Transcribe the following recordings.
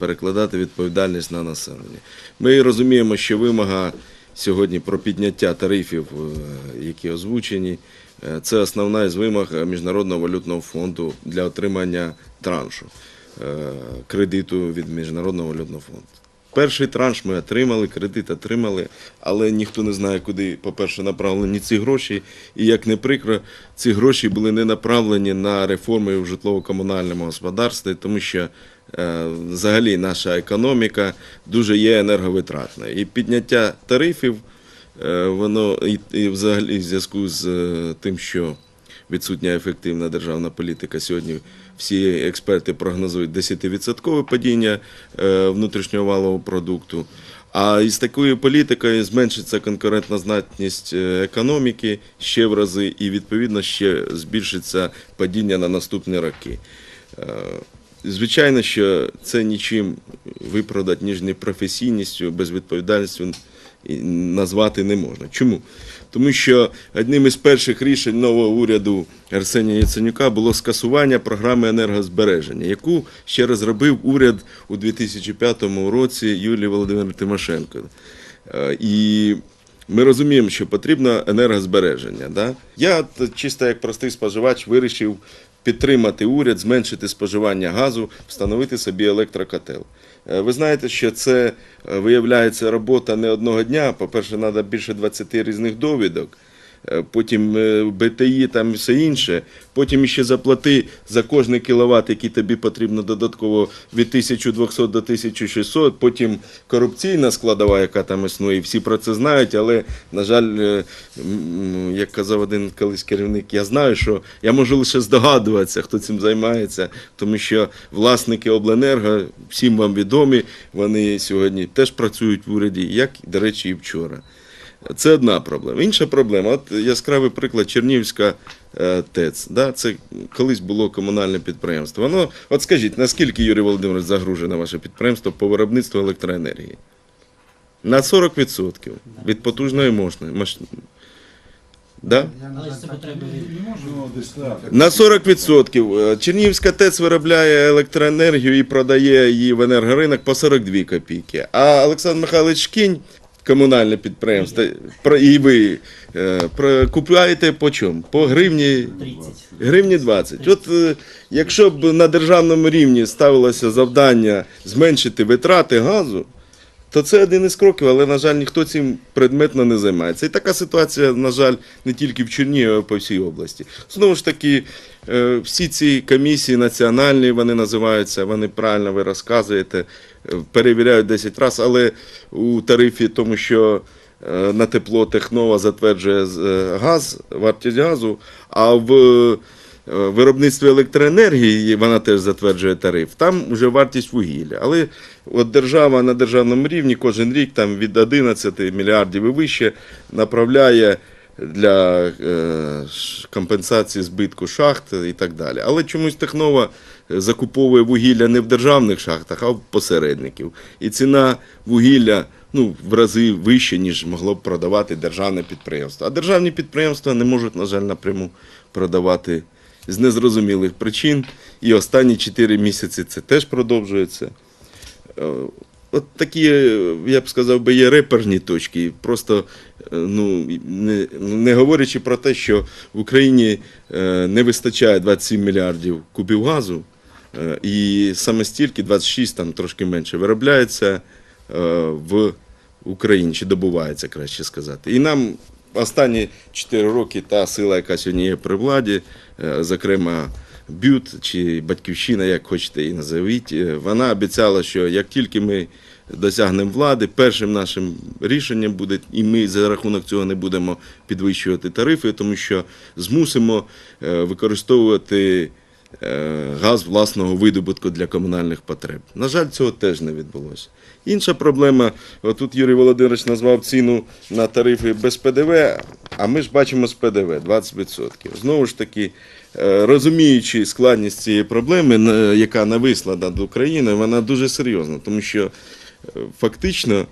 перекладати відповідальність на населення. Ми розуміємо, що вимога сьогодні про підняття тарифів, е, які озвучені, е, це основна із вимог Міжнародного валютного фонду для отримання траншу е, кредиту від Міжнародного валютного фонду. Перший транш ми отримали, кредит отримали, але ніхто не знає, куди, по-перше, направлені ці гроші. І як не прикро, ці гроші були не направлені на реформи в житлово-комунальному господарстві, тому що взагалі наша економіка дуже є енерговитратною. І підняття тарифів, е, воно і, взагалі в зв'язку з е, тим, що відсутня ефективна державна політика. Сьогодні всі експерти прогнозують 10% падіння е, внутрішнього валового продукту. А із такою політикою зменшиться конкурентна здатність е, економіки ще в рази, і відповідно ще збільшиться падіння на наступні роки. Звичайно, що це нічим виправдати, ніж непрофесійністю, безвідповідальністю назвати не можна. Чому? Тому що одним із перших рішень нового уряду Арсенія Яценюка було скасування програми енергозбереження, яку ще розробив уряд у 2005 році Юлії Володимир Тимошенко. Е, І ми розуміємо, що потрібно енергозбереження. Да? Я чисто як простий споживач вирішив підтримати уряд, зменшити споживання газу, встановити собі електрокотел. Е, Ви знаєте, що це е, виявляється робота не одного дня. По-перше, треба більше 20 різних довідок. Е, Потім е, БТІ там все інше. Потім ще заплати за кожний кіловат, який тобі потрібно додатково від 1200 до 1600. Потім корупційна складова, яка там існує. Всі про це знають, але, на жаль, е, як казав один колись керівник, я знаю, що я можу лише здогадуватися, хто цим займається, тому що власники обленерго всім вам відомі, вони сьогодні теж працюють в уряді, як, до речі, і вчора. Це одна проблема. Інша проблема, от яскравий приклад Чернігівська е, ТЕЦ. Да? Це колись було комунальне підприємство. Воно, от скажіть, наскільки Юрій Володимирович загружене ваше підприємство по виробництву електроенергії? На 40% від потужної мощної. Маш... Да? На 40%. Е, Чернігівська ТЕЦ виробляє електроенергію і продає її в енергоринок по 42 копійки. А Олександр Михайлович Кінь, комунальне підприємство, про- і ви е, про- купуєте по чому? По гривні 30. Гривні 20. От е, якщо б на державному рівні ставилося завдання зменшити витрати газу, то це один із кроків, але, на жаль, ніхто цим предметно не займається. І така ситуація, на жаль, не тільки в Чернігові, а по всій області. Знову ж таки, е, всі ці комісії національні, вони називаються, вони правильно ви розказуєте, е, перевіряють 10 разів, але у тарифі, тому що е, на тепло Технова затверджує газ, вартість газу, а в виробництві електроенергії вона теж затверджує тариф. Там вже вартість вугілля. Але от держава на державному рівні кожен рік там від 11 мільярдів і вище направляє для е, компенсації збитку шахт і так далі. Але чомусь Технова е, закуповує вугілля не в державних шахтах, а в посередників. І ціна вугілля ну, в рази вище, ніж могло б продавати державне підприємство. А державні підприємства не можуть, на жаль, напряму продавати з незрозумілих причин. І останні 4 місяці це теж продовжується. Е, От такі, е, я б сказав, би, є реперні точки. Просто е, ну, не, не говорячи про те, що в Україні не вистачає 27 мільярдів кубів газу, і саме стільки, 26, там трошки менше, виробляється в Україні, чи добувається, краще сказати. І нам останні 4 роки та сила, яка сьогодні є при владі, е, зокрема Бют чи Батьківщина, як хочете її назовіть, е, вона обіцяла, що як тільки ми досягнемо влади, першим нашим рішенням буде, і ми за рахунок цього не будемо підвищувати тарифи, тому що змусимо е, використовувати газ власного видобутку для комунальних потреб. На жаль, цього теж не відбулося. Інша проблема, тут Юрій Володимирович назвав ціну на тарифи без ПДВ, а ми ж бачимо з ПДВ 20%. Знову ж таки, е, розуміючи складність цієї проблеми, яка нависла над Україною, вона дуже серйозна, тому що е, фактично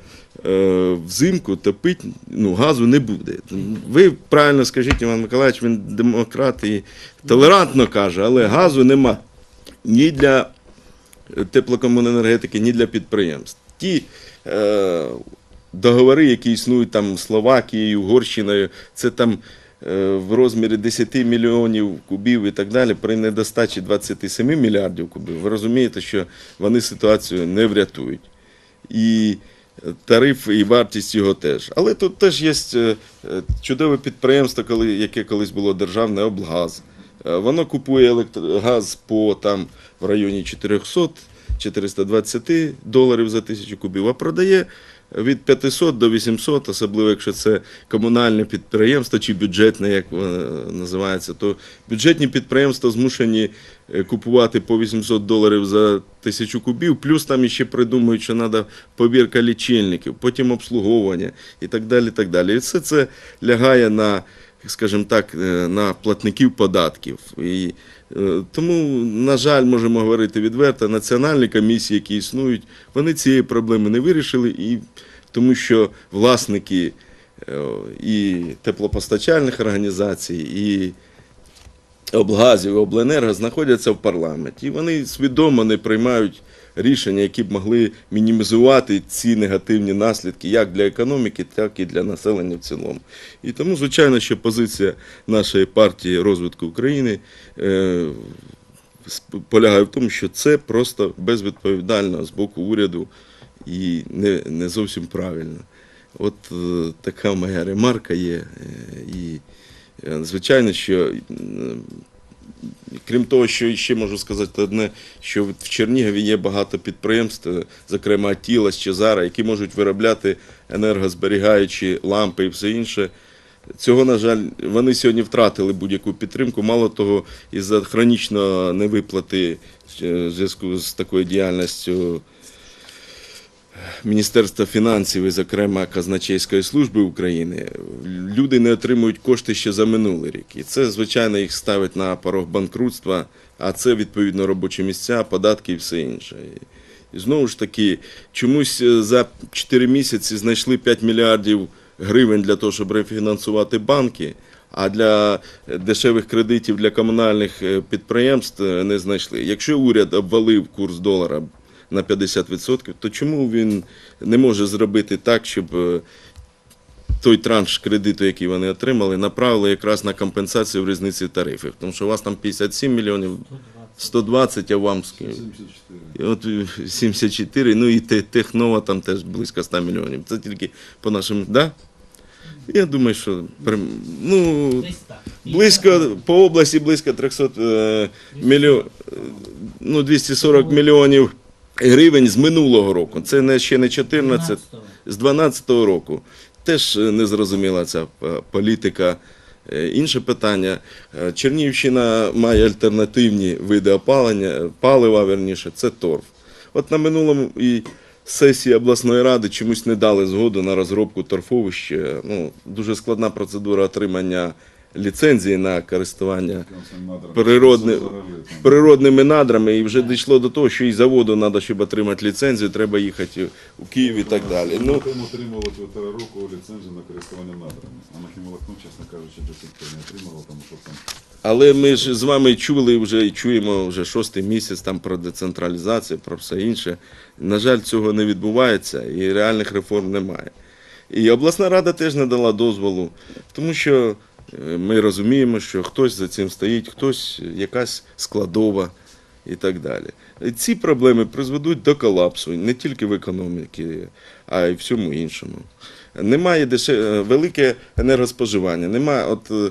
е, взимку топить ну, газу не буде. Ви правильно скажіть, Іван Миколаївич, він демократ і толерантно каже, але газу нема ні для теплокомуненергетики, ні для підприємств. Ті е, договори, які існують там Словакією, Угорщиною, це там е, в розмірі 10 мільйонів кубів і так далі, при недостачі 27 мільярдів кубів, ви розумієте, що вони ситуацію не врятують. І тариф, і вартість його теж. Але тут теж є е, е, чудове підприємство, яке колись було державне облгаз. Е, Воно купує електрогаз по там в районі 400 420 доларів за тисячу кубів, а продає від 500 до 800, особливо якщо це комунальне підприємство чи бюджетне, як воно називається, то бюджетні підприємства змушені е, купувати по 800 доларів за тисячу кубів, плюс там іще придумують, що треба повірка лічильників, потім обслуговування і так далі. І так далі. І все це лягає на, скажімо так, е, на платників податків. І е, тому, на жаль, можемо говорити відверто, національні комісії, які існують, вони цієї проблеми не вирішили, і тому що власники е, і теплопостачальних організацій, і облгазів, і обленерго знаходяться в парламенті. І вони свідомо не приймають рішення, які б могли мінімізувати ці негативні наслідки як для економіки, так і для населення в цілому. І тому, звичайно, що позиція нашої партії розвитку України е, полягає в тому, що це просто безвідповідально з боку уряду і не, не зовсім правильно. От е, така моя ремарка є. Е, і звичайно, що е, крім того, що ще можу сказати одне, що в Чернігові є багато підприємств, е, зокрема Тіла, Чезара, які можуть виробляти енергозберігаючі лампи і все інше. Цього, на жаль, вони сьогодні втратили будь-яку підтримку. Мало того, із-за хронічної невиплати е, в зв'язку з такою діяльністю Міністерства фінансів і, зокрема, Казначейської служби України, люди не отримують кошти ще за минулий рік. І це, звичайно, їх ставить на порог банкрутства, а це, відповідно, робочі місця, податки і все інше. І знову ж таки, чомусь е, за 4 місяці знайшли 5 мільярдів гривень для того, щоб рефінансувати банки, а для дешевих кредитів для комунальних е, підприємств е, не знайшли. Якщо уряд обвалив курс долара на 50%, то чому він не може зробити так, щоб е, той транш кредиту, який вони отримали, направили якраз на компенсацію в різниці тарифів? Тому що у вас там 57 мільйонів, 120, а вам 74. От е, 74, ну і Технова там теж близько 100 мільйонів. Це тільки по нашим, да? Я думаю, що ну, близько, по області близько 300 е, мільйонів, ну, 240 мільйонів гривень з минулого року. Це не, ще не 14, з 12 року. Теж е, не зрозуміла ця е, політика. Е, Інше питання. Чернігівщина має альтернативні види опалення, палива, верніше, це торф. От на минулому і сесії обласної ради чомусь не дали згоду на розробку торфовища. Ну, дуже складна процедура отримання ліцензії на користування Природне- природними надрами, і вже дійшло до того, що і заводу треба, щоб отримати ліцензію, треба їхати у Київ і так далі. Ну, Ми отримали півтора року ліцензію на користування надрами. А на хімолокну, чесно кажучи, до сих пір не отримала, тому що там Але ми ж з вами чули вже і чуємо вже шостий місяць там про децентралізацію, про все інше. На жаль, цього не відбувається і реальних реформ немає. І обласна рада теж не дала дозволу, тому що ми розуміємо, що хтось за цим стоїть, хтось якась складова і так далі. Ці проблеми призведуть до колапсу не тільки в економіці, а й всьому іншому. Немає деше... велике енергоспоживання, немає от е,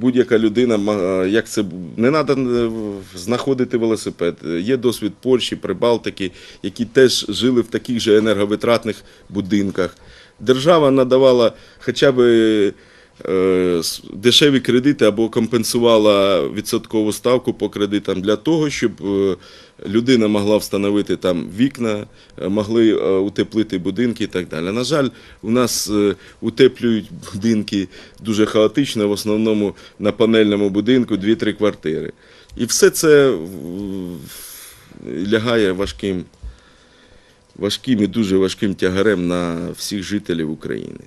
будь-яка людина, як це не треба знаходити велосипед. Є досвід Польщі, Прибалтики, які теж жили в таких же енерговитратних будинках. Держава надавала хоча б е, дешеві кредити або компенсувала відсоткову ставку по кредитам для того, щоб е, людина могла встановити там вікна, е, могли е, утеплити будинки і так далі. На жаль, у нас е, утеплюють будинки дуже хаотично, в основному на панельному будинку 2-3 квартири. І все це лягає важким, важким і дуже важким тягарем на всіх жителів України.